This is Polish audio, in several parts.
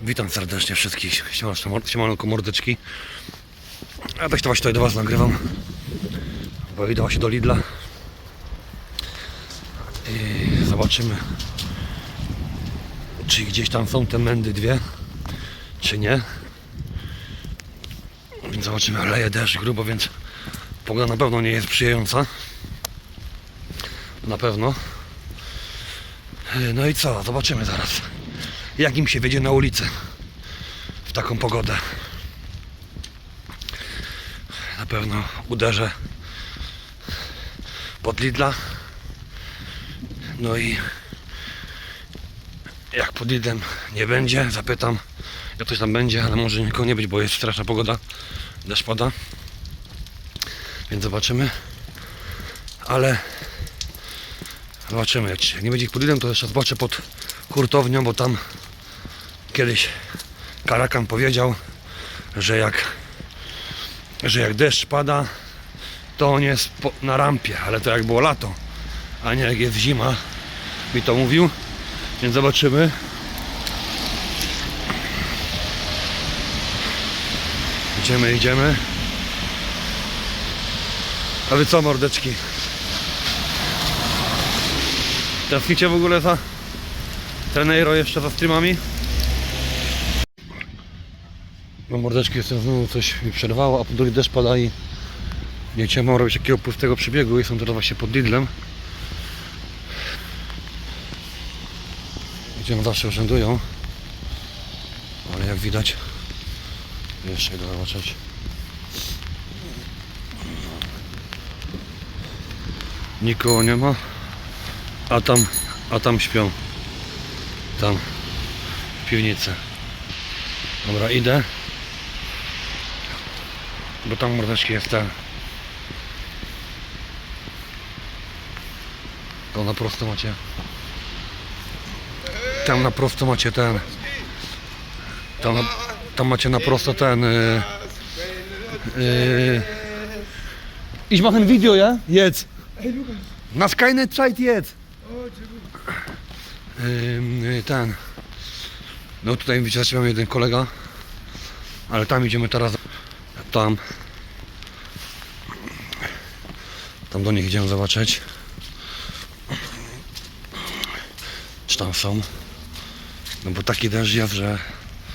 Witam serdecznie wszystkich. Siema- siema- Siemanko mordeczki. Ja też to właśnie tutaj do Was nagrywam. Bo idę właśnie do Lidla. I zobaczymy, czy gdzieś tam są te mędy dwie, czy nie. Więc zobaczymy. Leje deszcz grubo, więc pogoda na pewno nie jest sprzyjająca. Na pewno. No i co? Zobaczymy zaraz. Jak im się wiedzie na ulicę w taką pogodę. Na pewno uderzę pod Lidla. No i jak pod Lidlem nie będzie, zapytam, jak coś tam będzie, ale może nikogo nie być, bo jest straszna pogoda, deszcz pada. Więc zobaczymy. Ale zobaczymy, jak się- nie będzie ich pod Lidlem, to jeszcze zobaczę pod hurtownią, bo tam kiedyś Karakan powiedział, że jak, że jak deszcz pada, to on jest na rampie, ale to jak było lato, a nie jak jest zima, mi to mówił, więc zobaczymy. Idziemy, idziemy. A wy co, mordeczki? Tęsknicie w ogóle za Treneiro jeszcze za streamami? No mordeczki jestem znowu coś mi przerwało, a po drugie deszcz pada i nie chciałem robić takiego pustego przebiegu. Jestem teraz właśnie pod Lidlem. Gdzie zawsze urzędują. Ale jak widać jeszcze idę zobaczyć. Nikogo nie ma. A tam, a tam śpią. Tam w piwnicy. Dobra, idę. Bo tam mordeczki jest ten. To na prosto macie. Tam na prosto macie ten. Tam, tam macie na prosto ten. Yy, yy. Ich Video, ja? Jetzt. Na Skynet Zeit jetzt. Ym, y, ten. No tutaj widzicie, zatrzymał jeden kolega. Ale tam idziemy teraz. Tam. Tam do nich idziemy zobaczyć. Czy tam są. No bo taki deszcz jest, że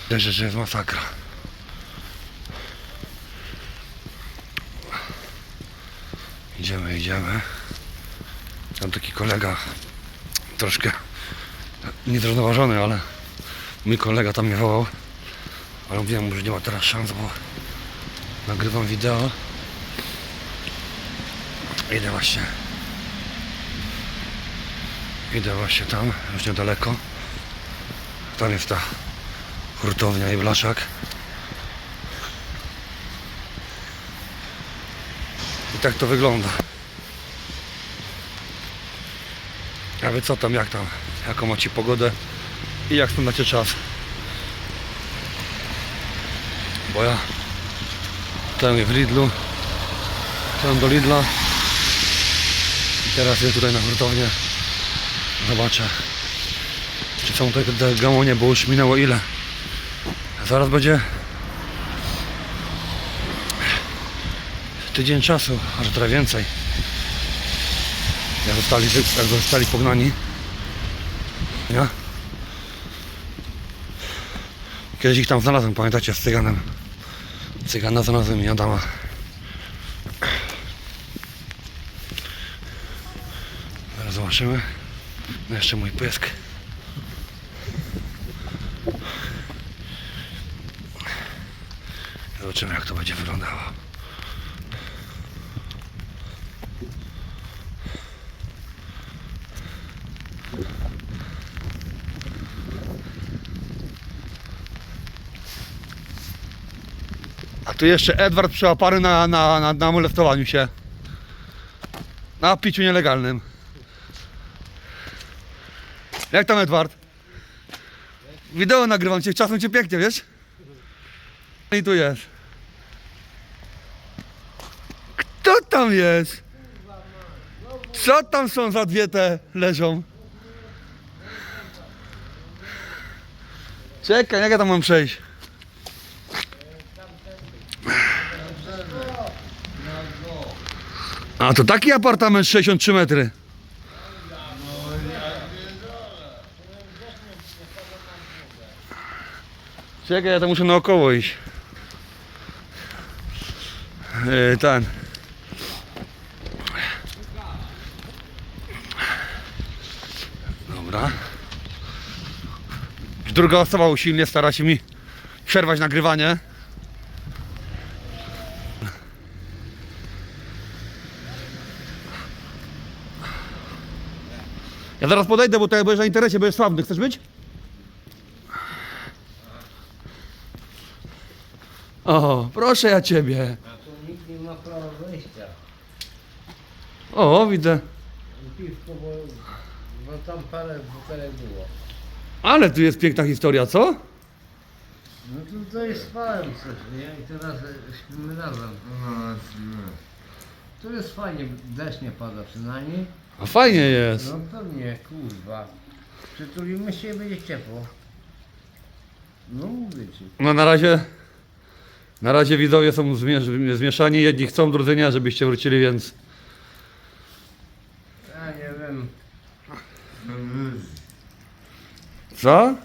deszcz, że jest masakra. Idziemy, idziemy. Tam taki kolega troszkę niezrównoważony, ale mój kolega tam mnie wołał. Ale mówiłem mu, że nie ma teraz szans, bo nagrywam wideo. Idę właśnie. Idę właśnie tam, już niedaleko. Tam jest ta hurtownia i blaszak. I tak to wygląda. A wy co tam, jak tam? Jaką macie pogodę i jak spędzacie czas? Bo ja ten w Lidlu, ten do Lidla i teraz idę tutaj na hurtownię. Zobaczę, czy są te, te gamonie, bo już minęło ile? Zaraz będzie tydzień czasu, aż trochę więcej. Jak zostali, jak zostali pognani. Nie? Kiedyś ich tam znalazłem, pamiętacie, z cyganem. Cygana znalazłem i Adama. Zaraz zobaczymy. No jeszcze mój pysk. Zobaczymy jak to będzie wyglądało. A tu jeszcze Edward przełapany na, na, na, na molestowaniu się. Na piciu nielegalnym. Jak tam Edward? Wideo nagrywam cię, czasem cię pięknie, wiesz? I tu jest. Kto tam jest? Co tam są za dwie te leżą? Czekaj, jak ja tam mam przejść? A to taki apartament 63 metry. Czekaj, ja tam muszę naokoło iść. Yy, ten. Dobra. Druga osoba usilnie stara się mi przerwać nagrywanie. Ja zaraz podejdę, bo to będziesz na internecie, będziesz sławny. Chcesz być? O, proszę ja ciebie. A tu nikt nie ma prawa wejścia. O, widzę. Piwko, bo, bo tam parę butelek było. Ale tu jest piękna historia, co? No tu to jest spałem coś, nie? I teraz e, śpimy razem. No, Tu jest fajnie, deszcz nie pada przynajmniej. A fajnie jest. No pewnie, kurwa. Przytulimy się i będzie ciepło. No mówię ci. No na razie, na razie widzowie są zmie- zmieszani. Jedni chcą, drudzy nie, żebyście wrócili, więc Ja nie wiem. co?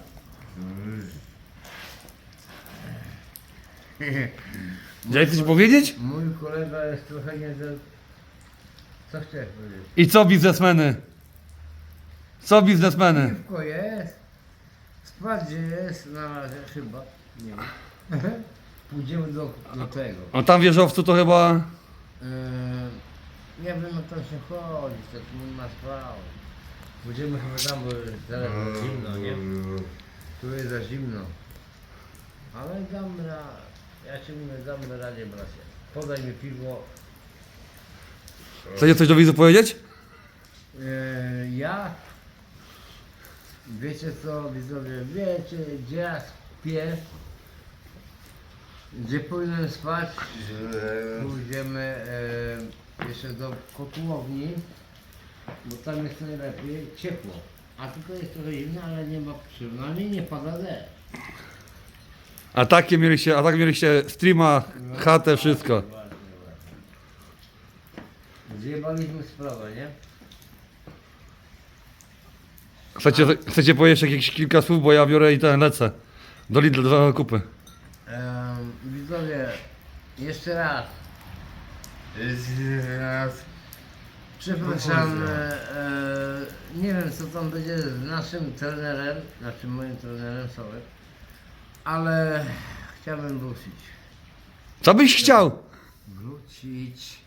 Chciałeś coś powiedzieć? Mój kolega jest trochę nie za... Co chcesz powiedzieć? I co biznesmeny? Co biznesmeny? Piwko jest. Gdzie jest na razie chyba. Nie wiem. Pójdziemy do, do tego. A tam w wieżowcu to chyba... Eee, nie wiem o tam się chodzi, to tu nie ma sprawy. Pójdziemy chyba tam, bo teraz za zimno, nie? Tu jest za zimno. Ale damy ra... Ja ci mówię, damy radzie bracie. Podaj mi piwo. Chcecie coś do widzu powiedzieć? Eee, ja... Wiecie co, widzowie, wiecie gdzie ja śpię? Gdzie powinienem spać? Pójdziemy e, jeszcze do kotłowni, bo tam jest najlepiej ciepło. A tutaj jest trochę zimno, ale nie ma przynajmniej nie pada deszcz. A takie mieliście, a tak mieliście streama, chatę, wszystko. Zjebaliśmy sprawę, nie? Chcecie, chcecie powiedzieć jakieś kilka słów, bo ja biorę i ten lecę. Do Lidl do kupy. Em, widzowie, jeszcze raz. Przepraszam, e, e, nie wiem co tam będzie z naszym trenerem, znaczy moim trenerem, sorry, ale chciałbym wrócić. Co byś chciał? Wrócić,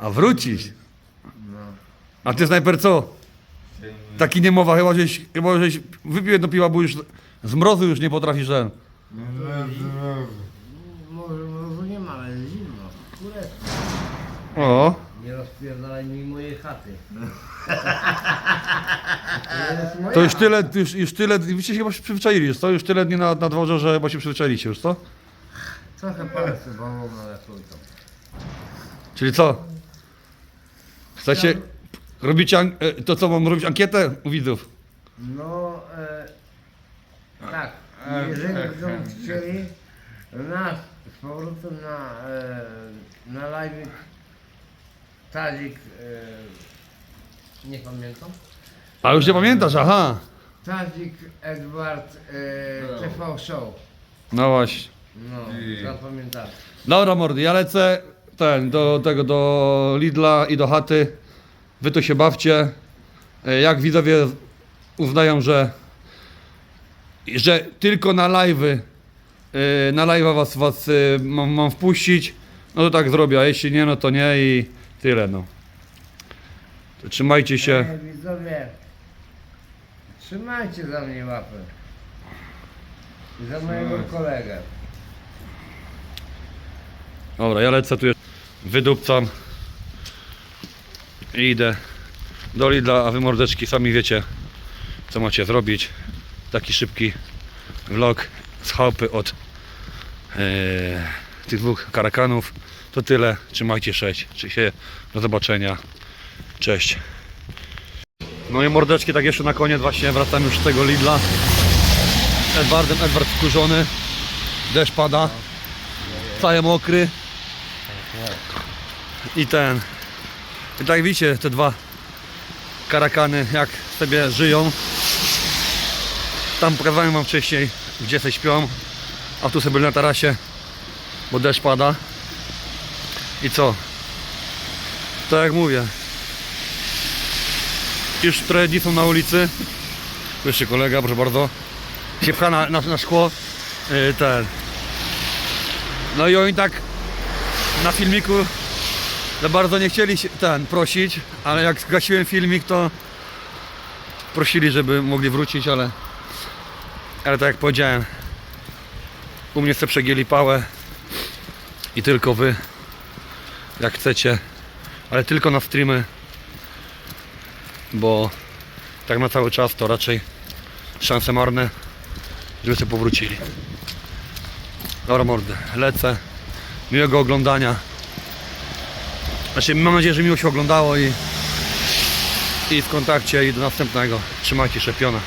A wrócić. no. A ty snajper co? Taki niemowa, chyba żeś, chyba żeś wypił jedno piwa, bo już z mrozu już nie potrafisz ten. Może mrozu nie ma, ale zimno. Kurę, O, nie rozpierdalaj mi mojej chaty. To jest moja to już tyle, już, już tyle, się chyba się przyzwyczaili, już co? Już tyle dni na, na dworze, że chyba się przyzwyczailiście już, co? Trochę palce bolą, ale trójką. Czyli co? Chcecie, robicie, an- e, to co, mam robić ankietę u widzów? No, e, tak, jeżeli będą chcieli nas z powrotem na, e, na live Tadzik, e, nie pamiętam, A już nie pamiętasz, aha. Tadzik Edward e, No. TV Show, No właśnie. no, zapamiętam. Dobra mordy, ja lecę ten, do tego, do Lidla i do chaty. Wy tu się bawcie. E, Jak widzowie uznają, że że tylko na live'y e, na live'a was, was e, mam, mam wpuścić, no to tak zrobię, a jeśli nie, no to nie i tyle no. To trzymajcie się. E, widzowie, trzymajcie za mnie łapę. I za mojego kolegę. Dobra, ja lecę tu jeszcze wydupcam i idę do Lidla, a wy mordeczki sami wiecie co macie zrobić. Taki szybki vlog z chałupy od e, tych dwóch karakanów. To tyle. Trzymajcie się. się. Do zobaczenia. Cześć. No i mordeczki tak jeszcze na koniec właśnie wracam już z tego Lidla. Edwardem. Edward wkurzony. Deszcz pada. Cały mokry. I ten. I tak widzicie, te dwa karakany, jak sobie żyją. Tam pokazałem wam wcześniej, gdzie sobie śpią. A tu sobie byli na tarasie, bo deszcz pada. I co? Tak jak mówię. Już trochę dni są na ulicy. Jeszcze kolega, proszę bardzo. Się pcha na, na, na szkło. Yy, ten. No i oni tak na filmiku za bardzo nie chcieli się ten prosić, ale jak zgasiłem filmik, to prosili, żeby mogli wrócić, ale ale tak jak powiedziałem, u mnie sobie przegięli pałę i tylko wy, jak chcecie, ale tylko na streamy, bo tak na cały czas to raczej szanse marne, żeby sobie powrócili. Dobra mordy, lecę. Miłego oglądania. Znaczy mam nadzieję, że miło się oglądało i, i w kontakcie i do następnego. Trzymajcie się, piona.